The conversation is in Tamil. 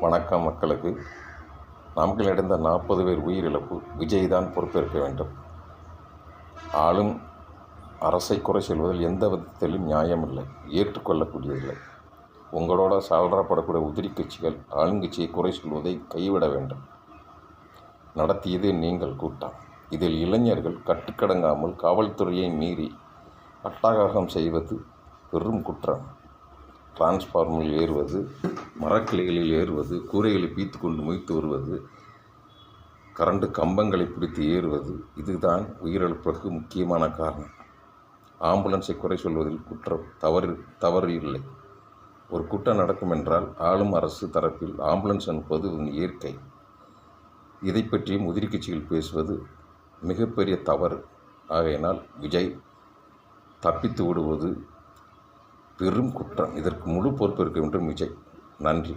வணக்கம் மக்களுக்கு. நாமக்கல் அடைந்த நாற்பது பேர் உயிரிழப்பு விஜய் தான் பொறுப்பேற்க வேண்டும். ஆளும் அரசை குறை சொல்வதில் எந்த விதத்திலும் நியாயமில்லை ஏற்றுக்கொள்ளக்கூடியதில்லை. உங்களோட சால்றாப்படக்கூடிய உதிரி கட்சிகள் ஆளுங்கட்சியை குறை சொல்வதை கைவிட வேண்டும். நடத்தியது நீங்கள் கூட்டம். இதில் இளைஞர்கள் கட்டுக்கடங்காமல் காவல்துறையை மீறி அட்டகாசம் செய்வது பெரும் குற்றம். டிரான்ஸ்ஃபார்மில் ஏறுவது மரக்கிளைகளில் ஏறுவது கூரைகளை பீத்து கொண்டு மொய்த்து வருவது கரண்டு கம்பங்களை பிடித்து ஏறுவது இதுதான் உயிரிழப்புக்கு முக்கியமான காரணம். ஆம்புலன்ஸை குறை சொல்வதில் குற்றம் தவறு தவறு இல்லை. ஒரு குற்றம் நடக்கும் என்றால் ஆளும் அரசு தரப்பில் ஆம்புலன்ஸ் அனுப்புவது ஒரு இயற்கை. இதை பற்றியும் உதிரி கட்சிகள் பேசுவது மிகப்பெரிய தவறு. ஆகையினால் விஜய் தப்பித்து விடுவது பெரும் குற்றம். இதற்கு முழு பொறுப்பேற்க வேண்டும் விஜய். நன்றி